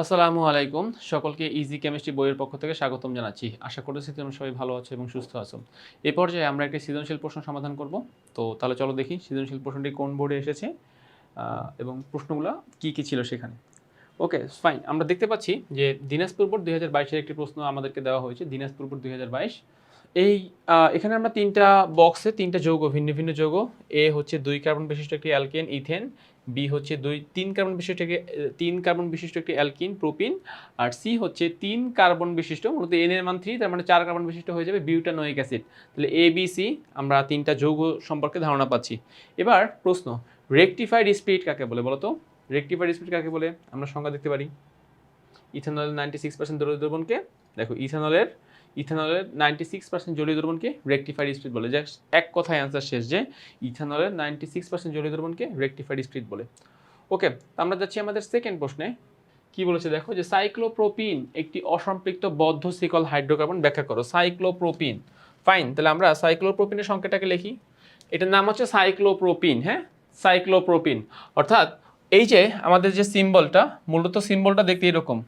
আসসালামু আলাইকুম। সকলকে ইজি কেমিস্ট্রি বইয়ের পক্ষ থেকে স্বাগতম জানাচ্ছি। আশা করতেছি তোমরা সবাই ভালো আছো এবং সুস্থ আছো। এ পর্যায়ে আমরা একটি সৃজনশীল প্রশ্ন সমাধান করব। তো তাহলে চলো দেখি সৃজনশীল প্রশ্নটি কোন বোর্ডে এসেছে এবং প্রশ্নগুলো কি কি ছিল সেখানে। Okay, fine. আমরা দেখতে পাচ্ছি যে দিনাজপুর বোর্ড দুই হাজার বাইশের একটি প্রশ্ন আমাদেরকে দেওয়া হয়েছে। দিনাজপুর বোর্ড দুই বাইশ। এই এখানে আমরা তিনটা বক্সে তিনটা যৌগ, ভিন্ন ভিন্ন যৌগ। এ হচ্ছে দুই কার্বন বিশিষ্ট একটি অ্যালকেন ইথেন বি হচ্ছে দুই, তিন কার্বন বিশিষ্ট একটি তিন কার্বন বিশিষ্ট একটি অ্যালকিন প্রোপিন আর সি হচ্ছে তিন কার্বন বিশিষ্ট, মূলত এন এর মান থ্রি তার মানে চার কার্বন বিশিষ্ট হয়ে যাবে বিউটানোয়িক অ্যাসিড তাহলে এ বি সি আমরা তিনটা যৌগ সম্পর্কে ধারণা পাচ্ছি। এবার প্রশ্ন রেকটিফাইড স্পিরিট কাকে বলে বলো তো? রেকটিফাইড স্পিরিট কাকে বলে? আমরা সংজ্ঞা দেখতে পারি। ইথানলের নাইনটি সিক্স পার্সেন্ট দ্রবণকে। দেখো, ইথানলের ইথানলের নাইনটি সিক্স পার্সেন্ট জলীয় দ্রবণকে রেকটিফাইড স্পিরিট বলে। জাস্ট এক কথায় অ্যান্সার শেষ যে ইথানলের নাইনটি সিক্স পার্সেন্ট জলীয় দ্রবণকে রেকটিফাইড স্পিরিট বলে। ওকে আমরা যাচ্ছি আমাদের সেকেন্ড প্রশ্নে। কি বলেছে দেখো যে সাইক্লোপ্রোপিন একটি অসম্পৃক্ত বদ্ধ সিকল হাইড্রোকার্বন ব্যাখ্যা করো। সাইক্লোপ্রোপিন ফাইন তাহলে আমরা সাইক্লোপ্রোপিনের সংখ্যাটাকে লিখি। এটার নাম হচ্ছে সাইক্লোপ্রোপিন হ্যাঁ? সাইক্লোপ্রোপিন অর্থাৎ এই যে আমাদের যে সিম্বলটা মূলত সিম্বলটা দেখতে এরকম।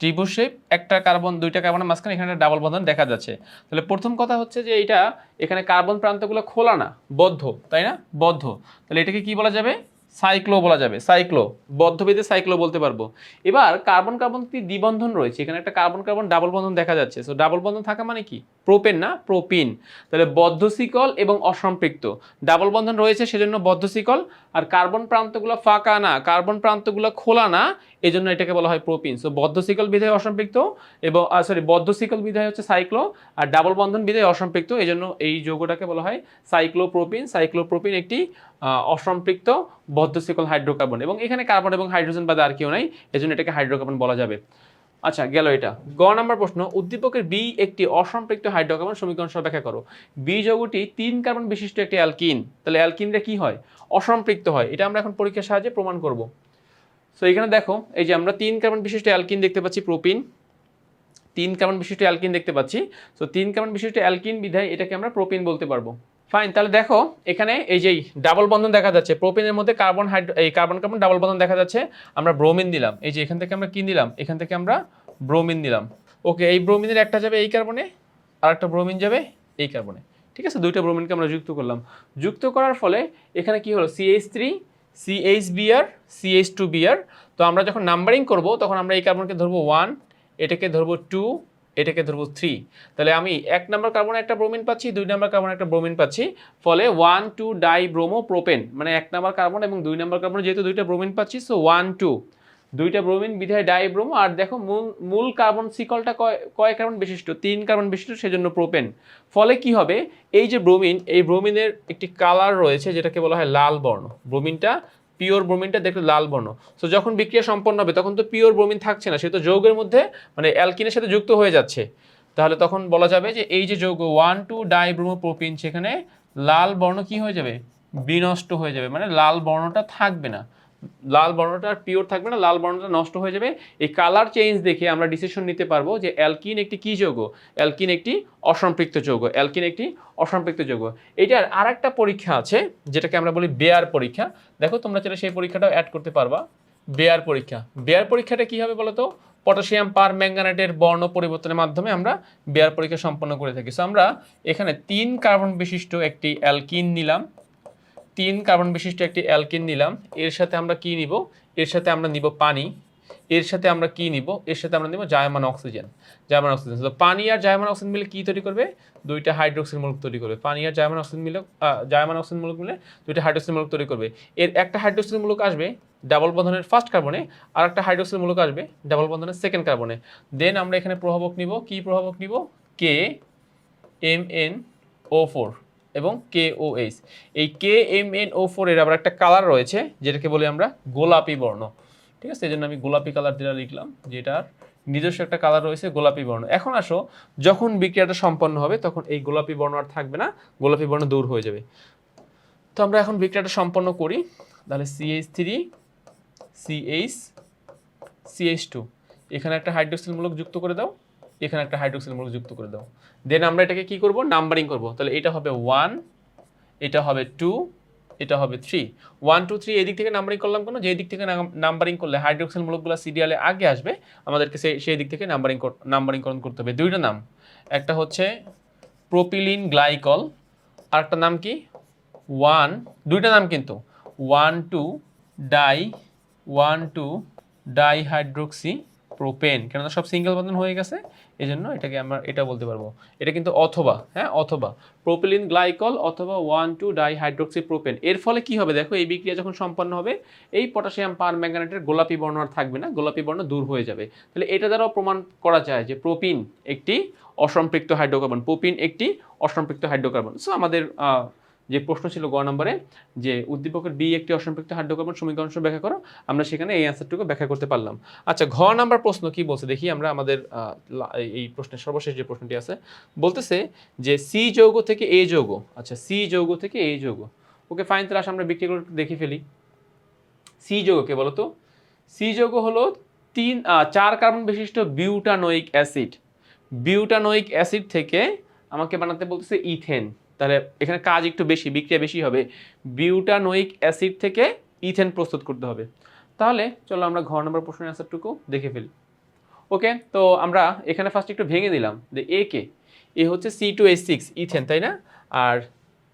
ত্রিভুজ শেপ একটা কার্বন, দুইটা কার্বনের মাঝখানে এখানে একটা ডাবল বন্ধন দেখা যাচ্ছে। তাহলে প্রথম কথা হচ্ছে যে এটা এখানে কার্বন প্রান্তগুলো খোলা না, বদ্ধ, তাই না? বদ্ধ। তাহলে এটাকে কি বলা যাবে? সাইক্লো বলা যাবে, সাইক্লো। বদ্ধভেদে সাইক্লো বলতে পারব। এবার কার্বন কার্বন দ্বিবন্ধন রয়েছে, এখানে একটা কার্বন কার্বন ডাবল বন্ধন দেখা যাচ্ছে। সো ডাবল বন্ধন থাকা মানে কি? প্রোপেন না, প্রোপিন। তাহলে বদ্ধ শিকল এবং অসম্পৃক্ত। ডাবল বন্ধন রয়েছে, সেজন্য বদ্ধ শিকল আর কার্বন প্রান্তগুলো ফাঁকা না, কার্বন প্রান্তগুলো খোলা না এই জন্য এটাকে বলা হয় প্রোপিন। সো বদ্ধ শিকল বিধায় অসম্পৃক্ত এবং সরি বদ্ধ শিকল বিধায় হচ্ছে সাইক্লো, আর ডাবল বন্ধন বিধায় অসম্পৃক্ত এই জন্য এই যৌগটাকে বলা হয় সাইক্লোপ্রোপিন। সাইক্লোপ্রোপিন একটি অসম্পৃক্ত বদ্ধ শিকল হাইড্রোকার্বন। এবং এখানে কার্বন এবং হাইড্রোজেন বাদে আর কেউ নাই, এজন্য এটাকে হাইড্রোকার্বন বলা যাবে। আচ্ছা গেল এটা। গ নাম্বার প্রশ্ন, উদ্দীপকের বি একটি অসম্পৃক্ত হাইড্রোকার্বন সমীকরণ সহ ব্যাখ্যা করো। বি যৌগটি তিন কার্বন বিশিষ্ট একটি অ্যালকিন। তাহলে অ্যালকিনটা কি হয়? অসম্পৃক্ত হয়। এটা আমরা এখন পরীক্ষার সাহায্যে প্রমাণ করব। সো এখানে দেখো, এই যে আমরা তিন কার্বন বিশিষ্ট অ্যালকিন দেখতে পাচ্ছি, প্রোপিন। তিন কার্বন বিশিষ্ট অ্যালকিন দেখতে পাচ্ছি। সো তিন কার্বন বিশিষ্ট অ্যালকিন বিধায় এটাকে আমরা প্রোপিন বলতে পারব। ফাইন তাহলে দেখো, এখানে এই যে ডাবল বন্ধন দেখা যাচ্ছে প্রোপিনের মধ্যে কার্বন হাইড্রো এই কার্বন কার্বন ডাবল বন্ধন দেখা যাচ্ছে, আমরা ব্রোমিন দিলাম এই যে এখান থেকে আমরা কি দিলাম এখান থেকে আমরা ব্রোমিন দিলাম ওকে এই ব্রোমিনের একটা যাবে এই কার্বনে আর একটা ব্রোমিন যাবে এই কার্বনে ঠিক আছে? দুইটা ব্রোমিনকে আমরা যুক্ত করলাম। যুক্ত করার ফলে এখানে কি হলো? CH three CH BR CH two BR তো আমরা যখন নাম্বারিং করব, তখন আমরা এই কার্বনকে ধরবো ওয়ান এটাকে ধরবো টু এটাকে ধরবো থ্রি তাহলে আমি এক নম্বর কার্বনে একটা ব্রোমিন পাচ্ছি, দুই নম্বর কার্বনে একটা ব্রোমিন পাচ্ছি। ফলে one two di bromo propane মানে এক নম্বর কার্বন এবং দুই নম্বর কার্বনে যেহেতু দুইটা ব্রোমিন পাচ্ছি সো ওয়ান টু দুইটা ব্রোমিন বিধায় ডাই ব্রোমো আর দেখো মূল মূল কার্বন সিকলটা কয় কয় কার্বন বিশিষ্ট? তিন কার্বন বিশিষ্ট, সেজন্য প্রোপেন ফলে কি হবে? এই যে ব্রোমিন এই ব্রোমিনের একটি কালার রয়েছে, যেটাকে বলা হয় লাল বর্ণ। ব্রোমিনটা পিওর ব্রোমিনটা দেখতে লাল বর্ণ। সো যখন বিক্রিয়া সম্পন্ন হবে, তখন তো পিওর ব্রোমিন থাকছে না, সে তো যৌগের মধ্যে মানে অ্যালকিনের সাথে যুক্ত হয়ে যাচ্ছে। তাহলে তখন বলা যাবে যে, এই যে যৌগ ওয়ান টু ডাইব্রোমোপ্রোপিন সেখানে লাল বর্ণ কি হয়ে যাবে? বিনষ্ট হয়ে যাবে মানে লাল বর্ণটা থাকবে না। লাল বর্ণটা পিওর থাকবে না, লাল বর্ণটা নষ্ট হয়ে যাবে। এই কালার চেঞ্জ দেখে আমরা ডিসিশন নিতে পারব যে অ্যালকিন একটি কি যৌগ? অ্যালকিন একটি অসম্পৃক্ত যৌগ অ্যালকিন একটি অসম্পৃক্ত যৌগ। এটার আর একটা পরীক্ষা আছে, যেটাকে আমরা বলি বেয়ার পরীক্ষা। দেখো, তোমরা চাইলে সেই পরীক্ষাটাও অ্যাড করতে পারবা। বেয়ার পরীক্ষা। বেয়ার পরীক্ষাটা কি হবে বলো তো পটাশিয়াম পার ম্যাঙ্গানেটের বর্ণ পরিবর্তনের মাধ্যমে আমরা বেয়ার পরীক্ষা সম্পন্ন করে থাকি। সো আমরা এখানে তিন কার্বন বিশিষ্ট একটি অ্যালকিন নিলাম। তিন কার্বন বিশিষ্ট একটি অ্যালকিন নিলাম। এর সাথে আমরা কি নিব? এর সাথে আমরা নিব পানি। এর সাথে আমরা কি নিব? এর সাথে আমরা নিব জায়মান অক্সিজেন। জায়মান অক্সিজেন। তো পানি আর জায়মান অক্সিজেন মিলে কি তৈরি করবে? দুইটা হাইড্রোক্সিল মূলক তৈরি করবে। পানি আর জায়মান অক্সিজেন মিলে জায়মান অক্সিজেন মূলক মিলে দুইটা হাইড্রোক্সিল মূলক তৈরি করবে। এর একটা হাইড্রোক্সিল মূলক আসবে ডাবল বন্ধনের ফার্স্ট কার্বনে, আর একটা হাইড্রোক্সিল মূলক আসবে ডাবল বন্ধনের সেকেন্ড কার্বনে। দেন আমরা এখানে প্রভাবক নিব। কি প্রভাবক নিব? K M N O four. এবং কে ও এইচ এই K M N O four এর আবার একটা কালার রয়েছে, যেটাকে বলি আমরা গোলাপি বর্ণ। ঠিক আছে? এই জন্য আমি গোলাপি কালার দিয়ে লিখলাম যেটার নিজস্ব একটা কালার রয়েছে, গোলাপি বর্ণ। এখন আসো, যখন বিক্রিয়াটা সম্পন্ন হবে, তখন এই গোলাপি বর্ণ আর থাকবে না, গোলাপি বর্ণ দূর হয়ে যাবে। তো আমরা এখন বিক্রিয়াটা সম্পন্ন করি, তাহলে CH three CH CH two এখানে একটা হাইড্রোক্সিল মূলক যুক্ত করে দাও। এখানে একটা হাইড্রোক্সিল মূলক যুক্ত করে দাও। দেন আমরা এটাকে কি করব? নাম্বারিং করব। তাহলে এটা হবে ওয়ান এটা হবে টু এটা হবে থ্রি ওয়ান টু থ্রি এদিক থেকে নাম্বারিং করলাম কেন? যে দিক থেকে নাম্বারিং করলে হাইড্রোক্সিল মূলকগুলো সিরিয়ালে আগে আসবে, আমাদেরকে সেই সেই দিক থেকে নাম্বারিং নাম্বারিংকরণ করতে হবে। দুইটা নাম। একটা হচ্ছে প্রোপিলিন গ্লাইকল আর একটা নাম কি? ওয়ান দুইটা নাম কিন্তু। One two di one two dihydroxy propane কেননা সব সিঙ্গেল বন্ধন হয়ে গেছে এই জন্য এটাকে আমরা এটা বলতে পারব। এটা কিন্তু অথবা হ্যাঁ অথবা। প্রোপিলিন গ্লাইকল অথবা ওয়ান টু ডাইহাইড্রোক্সি প্রোপেন এর ফলে কি হবে? দেখো, এই বিক্রিয়া যখন সম্পন্ন হবে, এই পটাশিয়াম পার ম্যাঙ্গানেটের গোলাপি বর্ণ আর থাকবে না, গোলাপি বর্ণ দূর হয়ে যাবে। তাহলে এটা দ্বারাও প্রমাণ করা যায় যে প্রোপিন একটি অসম্পৃক্ত হাইড্রোকার্বন প্রোপিন একটি অসম্পৃক্ত হাইড্রোকার্বন সো আমাদের যে প্রশ্ন ছিল গ নম্বরে, যে উদ্দীপকের বি একটি অসম্পৃক্ত হাইড্রোকার্বন সমীকরণ ব্যাখ্যা করো, আমরা সেখানে এই অ্যান্সারটুকু ব্যাখ্যা করতে পারলাম। আচ্ছা ঘ নাম্বার প্রশ্ন কি বলছে? দেখি আমরা আমাদের এই প্রশ্নের সর্বশেষ যে প্রশ্নটি আছে, বলতেছে যে সি যৌগ থেকে এ যৌগ আচ্ছা সি যৌগ থেকে এ যৌগ। ওকে ফাইন তাহলে আমরা বিক্রিয়াগুলো একটু দেখে ফেলি। সি যৌগকে বলো তো সি যৌগ হলো তিন চার কার্বন বিশিষ্ট বিউটানোইক অ্যাসিড। বিউটানোইক অ্যাসিড থেকে আমাকে বানাতে বলতেছে ইথেন। তাহলে এখানে কাজ একটু বেশি, বিক্রিয়া বেশি হবে। বিউটানোইক অ্যাসিড থেকে ইথেন প্রস্তুত করতে হবে। তাহলে চলো আমরা ঘর নম্বর প্রশ্নের অ্যান্সারটুকু দেখে ফেলি। ওকে, তো আমরা এখানে ফার্স্ট একটু ভেঙে দিলাম যে এ কে। এ হচ্ছে C two H six ethane, তাই না? আর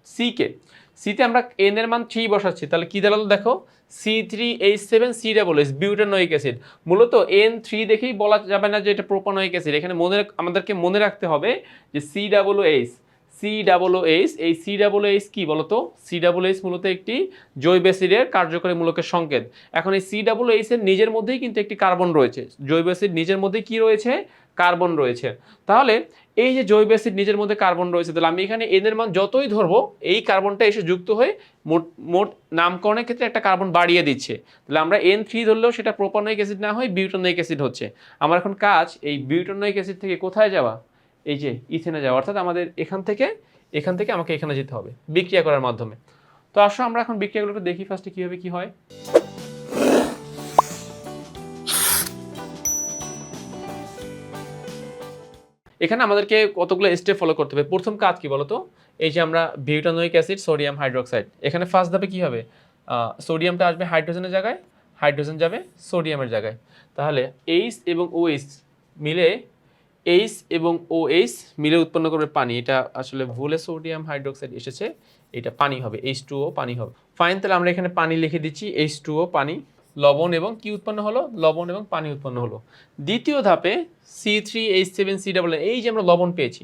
সি কে। সিতে আমরা এন এর মান থ্রি বসাচ্ছি, তাহলে কী দাঁড়াল দেখো? C three H seven C double S butanoic acid. মূলত এন থ্রি দেখেই বলা যাবে না যে এটা প্রোপানোইক অ্যাসিড। এখানে মনে, আমাদেরকে মনে রাখতে হবে যে C double H C double H এই সি ডাবল এইচ কি বলতো? সি ডাবল এইচ মূলত একটি জৈব অ্যাসিডের কার্যকরী মূলকের সংকেত। এখন এই সি ডাবল নিজের মধ্যেই কিন্তু একটি কার্বন রয়েছে। জৈব অ্যাসিড নিজের মধ্যে কি রয়েছে? কার্বন রয়েছে। তাহলে এই যে জৈব অ্যাসিড নিজের মধ্যে কার্বন রয়েছে, তাহলে আমি এখানে এদের মান যতই ধরবো, এই কার্বনটা এসে যুক্ত হয়ে মোট মোট নামকরণের ক্ষেত্রে একটা কার্বন বাড়িয়ে দিচ্ছে। তাহলে আমরা এন থ্রি ধরলেও সেটা প্রোপানোইক অ্যাসিড না হয় বিউটানোইক অ্যাসিড হচ্ছে। আমার এখন কাজ এই বিউটানোইক অ্যাসিড থেকে কোথায় যাওয়া? এই যে ইথেনে যাওয়া, অর্থাৎ আমাদের এখান থেকে এখান থেকে আমাকে এখানে যেতে হবে, বিক্রিয়া করার মাধ্যমে। তো আসো আমরা এখন বিক্রিয়াগুলোকে দেখি ফার্স্টে কীভাবে কী হয়। এখানে আমাদেরকে কতগুলো স্টেপ ফলো করতে হবে। প্রথম কাজ কি বলতো? এই যে আমরা বিউটানোইক অ্যাসিড সোডিয়াম হাইড্রোক্সাইড এখানে ফার্স্ট ধাপে কী হবে? সোডিয়ামটা আসবে হাইড্রোজেনের জায়গায় হাইড্রোজেন যাবে সোডিয়ামের জায়গায়। তাহলে এইচ এবং ওএইচ মিলে এইচ এবং ওএইচ মিলে উৎপন্ন করবে পানি। এটা আসলে ভুলে সোডিয়াম হাইড্রোক্সাইড এসেছে। এটা পানি হবে এইচ টু ও পানি হবে। ফাইন তাহলে আমরা এখানে পানি লিখে দিচ্ছি এইচ টু ও পানি, লবণ এবং কি উৎপন্ন হলো? লবণ এবং পানি উৎপন্ন হলো। দ্বিতীয় ধাপে C three H seven C double এই যে আমরা লবণ পেয়েছি,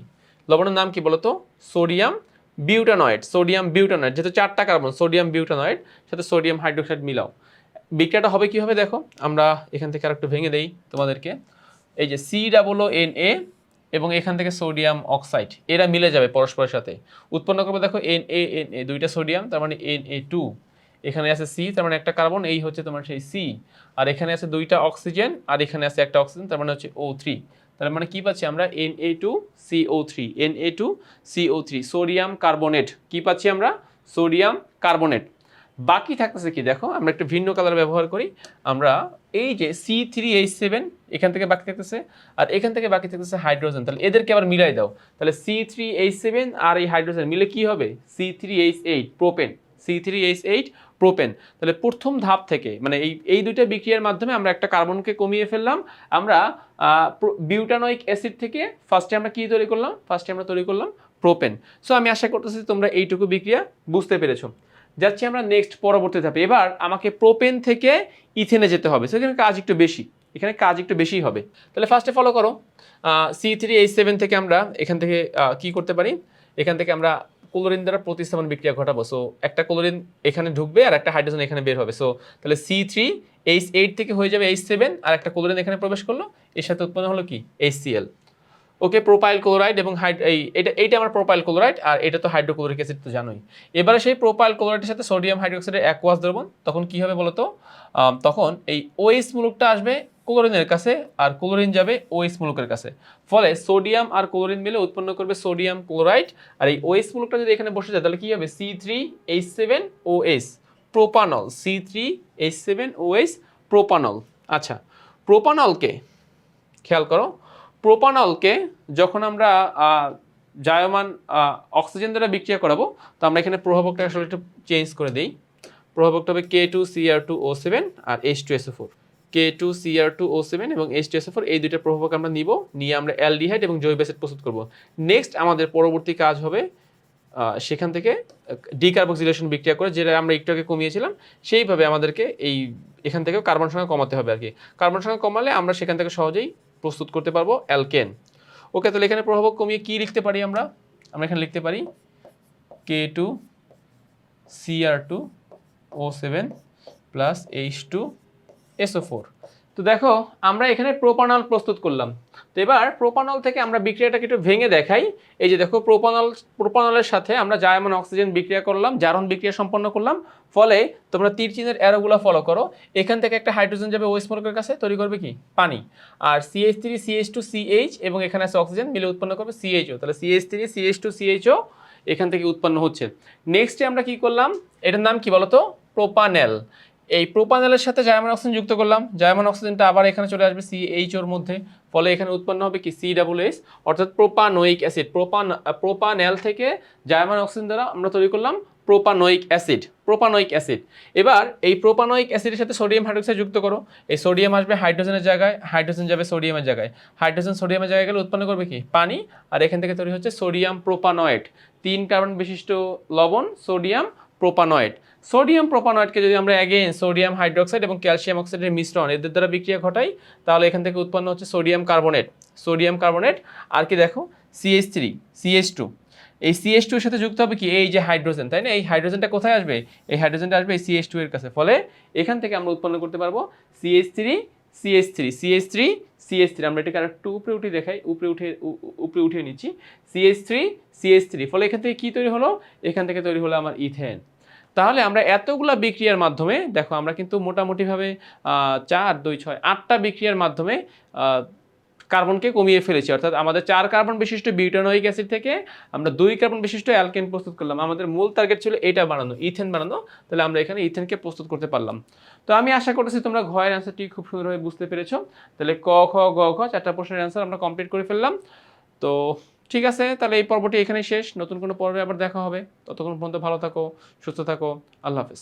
লবণের নাম কি বলতো? সোডিয়াম বিউটানয়েড সোডিয়াম বিউটানয়েড যেহেতু চারটা কার্বন সোডিয়াম বিউটানয়েড সাথে সোডিয়াম হাইড্রোক্সাইড মিলাও। বিক্রিয়াটা হবে কি হবে দেখো? আমরা এখান থেকে আরেকটু ভেঙে দেই তোমাদেরকে। এই যে সি ডাবল এন এ এবং এখান থেকে সোডিয়াম অক্সাইড এরা মিলে যাবে পরস্পরের সাথে। উৎপন্ন করবে দেখো এন এ এন এ দুইটা সোডিয়াম তার মানে এন এ টু এখানে আছে সি তার মানে একটা কার্বন এই হচ্ছে তোমার সেই সি আর এখানে আছে দুইটা অক্সিজেন আর এখানে আছে একটা অক্সিজেন তার মানে হচ্ছে ও থ্রি তার মানে কি পাচ্ছি আমরা? N A two CO three N A two CO three sodium carbonate কি পাচ্ছি আমরা? সোডিয়াম কার্বনেট বাকি থাকতেছে কি, দেখো, আমরা একটু ভিন্ন কালার ব্যবহার করি। আমরা এই যে সি থ্রি এইচ সেভেন এখান থেকে বাকি থাকতেছে, আর এখান থেকে বাকি থাকতেছে হাইড্রোজেন তাহলে এদেরকে আবার মিলাই দাও। তাহলে সি থ্রি এইচ সেভেন আর এই হাইড্রোজেন মিলে কি হবে? C three H eight propane C three H eight propane তাহলে প্রথম ধাপ থেকে মানে এই এই দুইটা বিক্রিয়ার মাধ্যমে আমরা একটা কার্বনকে কমিয়ে ফেললাম। আমরা বিউটানোইক অ্যাসিড থেকে ফার্স্টে আমরা কি তৈরি করলাম? ফার্স্টে আমরা তৈরি করলাম প্রোপেন সো আমি আশা করতেছি তোমরা এইটুকু বিক্রিয়া বুঝতে পেরেছ। যাচ্ছি আমরা নেক্সট পরবর্তী ধাপে। এবার আমাকে প্রোপেন থেকে ইথেনে যেতে হবে। সেখানে কাজ একটু বেশি। এখানে কাজ একটু বেশিই হবে। তাহলে ফার্স্টে ফলো করো। সি থ্রি এইচ সেভেন থেকে আমরা এখান থেকে কি করতে পারি? এখান থেকে আমরা ক্লোরিন দ্বারা প্রতিস্থাপন বিক্রিয়া ঘটাবো। সো একটা ক্লোরিন এখানে ঢুকবে আর একটা হাইড্রোজেন এখানে বের হবে। সো তাহলে সি থ্রি এইচ এইট থেকে হয়ে যাবে এইচ সেভেন আর একটা ক্লোরিন এখানে প্রবেশ করল। এর সাথে উৎপন্ন হলো কি? H CL okay propyl chloride এবং হাইড এই এটা, এইটা আমার প্রোপাইল ক্লোরাইড, আর এটা তো হাইড্রোক্লোরিক অ্যাসিড তো জানোই। এবারে সেই প্রোপাইল ক্লোরাইডের সাথে সোডিয়াম হাইড্রোক্সাইডের অ্যাকোয়াস দ্রবণ, তখন কি হবে বলতো? তখন এই ওএইচ মূলকটা আসবে ক্লোরিনের কাছে, আর ক্লোরিন যাবে ওএস মূলকের কাছে। ফলে সোডিয়াম আর ক্লোরিন মিলে উৎপন্ন করবে সোডিয়াম ক্লোরাইড, আর এই ওএস মূলকটা যদি এখানে বসে যায়, তাহলে কি হবে? C three H seven OS propanol C three H seven OS propanol. আচ্ছা প্রোপানলকে খেয়াল করো প্রোপানলকে যখন আমরা জায়মান অক্সিজেন দ্বারা বিক্রিয়া করাবো, তো আমরা এখানে প্রভাবকটা আসলে একটু চেঞ্জ করে দিই। প্রভাবকটা হবে K two CR two O seven আর H two SO four K two CR two O seven এবং এইচ টু এসও ফোর এই দুইটা প্রভাবক আমরা নিব, নিয়ে আমরা অ্যালডিহাইড এবং জৈব অ্যাসিড প্রস্তুত করব। নেক্সট আমাদের পরবর্তী কাজ হবে সেখান থেকে ডিকার্বক্সিলেশন বিক্রিয়া করে, যেটা আমরা একটু আগে কমিয়েছিলাম, সেইভাবে আমাদেরকে এই, এখান থেকেও কার্বন সংখ্যা কমাতে হবে আর কি। কার্বন সংখ্যা কমালে আমরা সেখান থেকে সহজেই প্রস্তুত করতে পারব অ্যালকেন ওকে তাহলে এখানে প্রভাবক কমিয়ে কি লিখতে পারি আমরা? আমরা এখানে লিখতে পারি K two CR two O seven plus H two SO four তো দেখো, আমরা এখানে প্রোপানল প্রস্তুত করলাম। তো এবার প্রোপানল থেকে আমরা বিক্রিয়াটাকে একটু ভেঙে দেখাই। এই যে দেখো প্রোপানল প্রোপানলের সাথে আমরা জায়মন অক্সিজেন বিক্রিয়া করলাম, জারণ বিক্রিয়া সম্পন্ন করলাম, ফলে তোমরা তীর চিহ্নের অ্যারোগুলো ফলো করো। এখান থেকে একটা হাইড্রোজেন যাবে ওয়েস্ট মলকের কাছে, তৈরি করবে কি? পানি। আর CH three CH two CH এবং এখানে আছে অক্সিজেন মিলে উৎপন্ন করবে সিএইচও তাহলে CH three CH two CHO এখান থেকে উৎপন্ন হচ্ছে। নেক্সটে আমরা কি করলাম? এটার নাম কি বলতো? প্রোপানেল এই প্রোপানেলের সাথে জায়মান অক্সিজেন যুক্ত করলাম। জায়মান অক্সিজেনটা আবার এখানে চলে আসবে সিএইচ ওর মধ্যে। ফলে এখানে উৎপন্ন হবে কি? সি ডাবল এস অর্থাৎ প্রোপানোয়িক অ্যাসিড প্রোপান প্রোপানেল থেকে জায়মান অক্সিজেন দ্বারা আমরা তৈরি করলাম প্রোপানোইক অ্যাসিড প্রোপানোইক অ্যাসিড এবার এই প্রোপানোইক অ্যাসিডের সাথে সোডিয়াম হাইড্রোক্সাইড যুক্ত করো। এই সোডিয়াম আসবে হাইড্রোজেনের জায়গায় হাইড্রোজেন যাবে সোডিয়ামের জায়গায়। হাইড্রোজেন সোডিয়ামের জায়গায় গেলে উৎপন্ন করবে কি? পানি। আর এখান থেকে তৈরি হচ্ছে সোডিয়াম প্রোপানয়েড তিন কার্বন বিশিষ্ট লবণ সোডিয়াম প্রোপানয়েড সোডিয়াম প্রোপানয়েডকে যদি আমরা অ্যাগেন সোডিয়াম হাইড্রোক্সাইড এবং ক্যালসিয়াম অক্সাইডের মিশ্রণ এদের দ্বারা বিক্রিয়া ঘটাই তাহলে এখান থেকে উৎপন্ন হচ্ছে সোডিয়াম কার্বনেট সোডিয়াম কার্বনেট আর কি দেখো সিএইচ থ্রি সিএইচ টু এই সিএইচ টু এর সাথে যুক্ত হবে কি এই যে হাইড্রোজেন তাই না এই হাইড্রোজেনটা কোথায় আসবে এই হাইড্রোজেনটা আসবে এই সিএইচ টু এর কাছে ফলে এখান থেকে আমরা উৎপন্ন করতে পারব CH three CH three CH three CH three আমরা এটাকে আরেকটু উপরে উঠে দেখাই উপরে উঠে উপরে উঠিয়ে নিচ্ছি সিএইচ থ্রি সিএইচ থ্রি ফলে এখান থেকে কি তৈরি হলো এখান থেকে তৈরি হলো আমার ইথেন তাহলে আমরা এতগুলা বিক্রিয়ার মাধ্যমে, দেখো আমরা কিন্তু মোটামুটিভাবে চার, দুই, ছয়, আটটা বিক্রিয়ার মাধ্যমে কার্বনকে কমিয়ে ফেলেছি। অর্থাৎ আমাদের চার কার্বন বিশিষ্ট বিউটানোইক অ্যাসিড থেকে আমরা দুই কার্বন বিশিষ্ট অ্যালকেন প্রস্তুত করলাম। আমাদের মূল টার্গেট ছিল এটা বানানো, ইথেন বানানো। তাহলে আমরা এখানে ইথেনকে প্রস্তুত করতে পারলাম। তো আমি আশা করতেছি তোমরা ঘয়ের অ্যান্সারটি খুব সুন্দরভাবে বুঝতে পেরেছ। তাহলে ক, খ, গ, খ, চারটা প্রশ্নের অ্যান্সার আমরা কমপ্লিট করে ফেললাম। তো ঠিক আছে, তাহলে এই পর্বটি এখানেই শেষ। নতুন কোনো পর্বে আবার দেখা হবে। ততক্ষণ পর্যন্ত ভালো থাকো, সুস্থ থাকো। আল্লাহ হাফেজ।